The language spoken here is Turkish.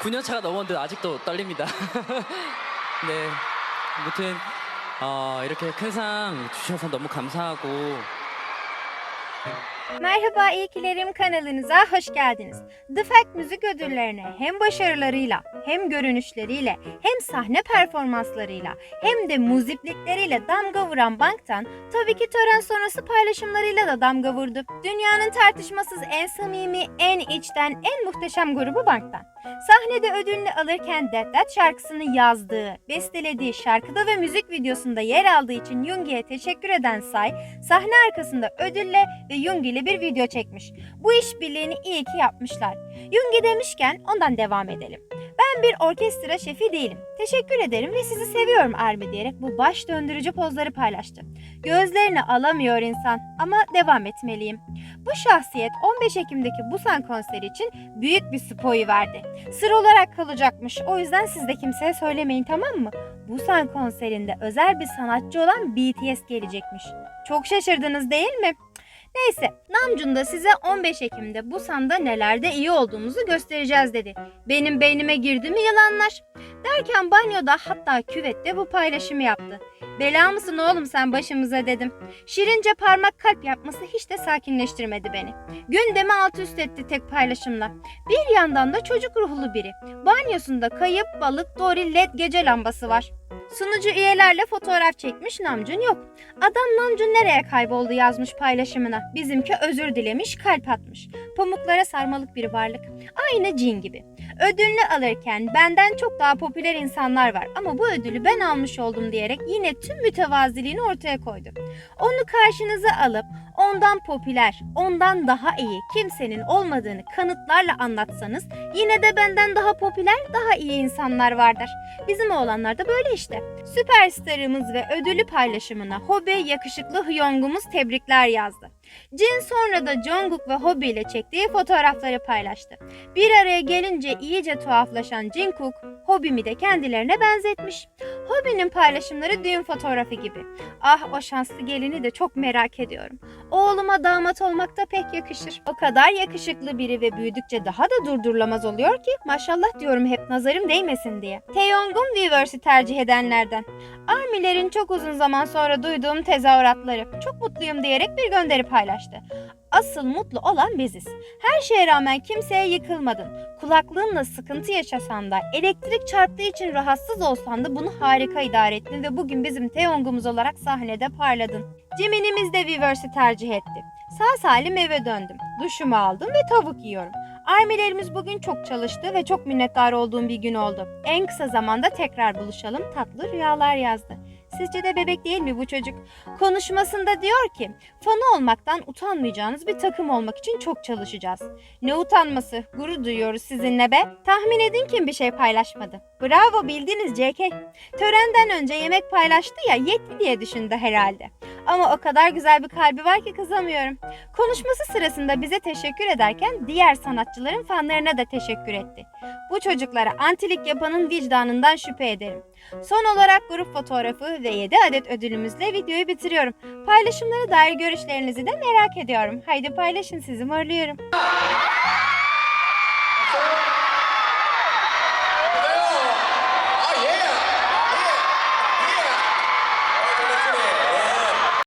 9년 차가 넘었는데 아직도 떨립니다. 네, 아무튼 어, 이렇게 큰 상 주셔서 너무 감사하고 Merhaba İyikilerim kanalınıza hoş geldiniz. The Fact müzik ödüllerine hem başarılarıyla, hem görünüşleriyle, hem sahne performanslarıyla, hem de muziplikleriyle damga vuran Bank'tan tabii ki tören sonrası paylaşımlarıyla da damga vurdu. Dünyanın tartışmasız en samimi, en içten, en muhteşem grubu Bank'tan. Sahnede ödülünü alırken That That şarkısını yazdığı, bestelediği şarkıda ve müzik videosunda yer aldığı için Yoongi'ye teşekkür eden Say, sahne arkasında ödülle ve Yoongi ile bir video çekmiş. Bu işbirliğini iyi ki yapmışlar. Yoongi demişken ondan devam edelim. Ben bir orkestra şefi değilim. Teşekkür ederim ve sizi seviyorum Army diyerek bu baş döndürücü pozları paylaştı. Gözlerini alamıyor insan ama devam etmeliyim. Bu şahsiyet 15 Ekim'deki Busan konseri için büyük bir spoyu verdi. Sır olarak kalacakmış. O yüzden siz de kimseye söylemeyin tamam mı? Busan konserinde özel bir sanatçı olan BTS gelecekmiş. Çok şaşırdınız değil mi? Neyse, Namjoon da size 15 Ekim'de Busan'da nelerde iyi olduğumuzu göstereceğiz dedi. Benim beynime girdi mi yılanlar? Derken banyoda hatta küvette bu paylaşımı yaptı. Bela mısın oğlum sen başımıza dedim. Şirince parmak kalp yapması hiç de sakinleştirmedi beni. Gündemi alt üst etti tek paylaşımla. Bir yandan da çocuk ruhlu biri. Banyosunda kayıp balık Dory led gece lambası var. Sunucu üyelerle fotoğraf çekmiş Namjoon yok. Adam Namjoon nereye kayboldu yazmış paylaşımına. Bizimki özür dilemiş kalp atmış. Pamuklara sarmalık bir varlık. Aynı cin gibi. Ödülünü alırken benden çok daha popüler insanlar var ama bu ödülü ben almış oldum diyerek yine tüm mütevaziliğini ortaya koydu. Onu karşınıza alıp ondan popüler, ondan daha iyi kimsenin olmadığını kanıtlarla anlatsanız yine de benden daha popüler, daha iyi insanlar vardır. Bizim oğlanlar da böyle işte. Süperstarımız ve ödülü paylaşımına Hobi yakışıklı Hyung'umuz tebrikler yazdı. Jin sonra da Jungkook ve Hobi ile çektiği fotoğrafları paylaştı. Bir araya gelince iyice tuhaflaşan Jungkook, Hobi'mi de kendilerine benzetmiş. Hobi'nin paylaşımları düğün fotoğrafı gibi. Ah o şanslı gelini de çok merak ediyorum. Oğluma damat olmak da pek yakışır. O kadar yakışıklı biri ve büyüdükçe daha da durdurulamaz oluyor ki maşallah diyorum hep nazarım değmesin diye. Taeyong'un Weavers'ı tercih edenlerden. Armilerin çok uzun zaman sonra duyduğum tezahüratları. Çok mutluyum diyerek bir gönderi paylaştı. Asıl mutlu olan biziz. Her şeye rağmen kimseye yıkılmadın. Kulaklığınla sıkıntı yaşasan da, elektrik çarptığı için rahatsız olsan da bunu harika idare ettin ve bugün bizim Taeyong'umuz olarak sahnede parladın. Jimin'imiz de Weavers'ı tercih etti. Sağ salim eve döndüm. Duşumu aldım ve tavuk yiyorum. Armilerimiz bugün çok çalıştı ve çok minnettar olduğum bir gün oldu. En kısa zamanda tekrar buluşalım tatlı rüyalar yazdı. Sizce de bebek değil mi bu çocuk? Konuşmasında diyor ki, fanı olmaktan utanmayacağınız bir takım olmak için çok çalışacağız. Ne utanması, gurur duyuyoruz sizinle be. Tahmin edin kim bir şey paylaşmadı. Bravo bildiniz JK. Törenden önce yemek paylaştı ya yetti diye düşündü herhalde. Ama o kadar güzel bir kalbi var ki kızamıyorum. Konuşması sırasında bize teşekkür ederken diğer sanatçıların fanlarına da teşekkür etti. Bu çocuklara antilik yapanın vicdanından şüphe ederim. Son olarak grup fotoğrafı ve 7 adet ödülümüzle videoyu bitiriyorum. Paylaşımlara dair görüşlerinizi de merak ediyorum. Haydi paylaşın sizi morluyorum.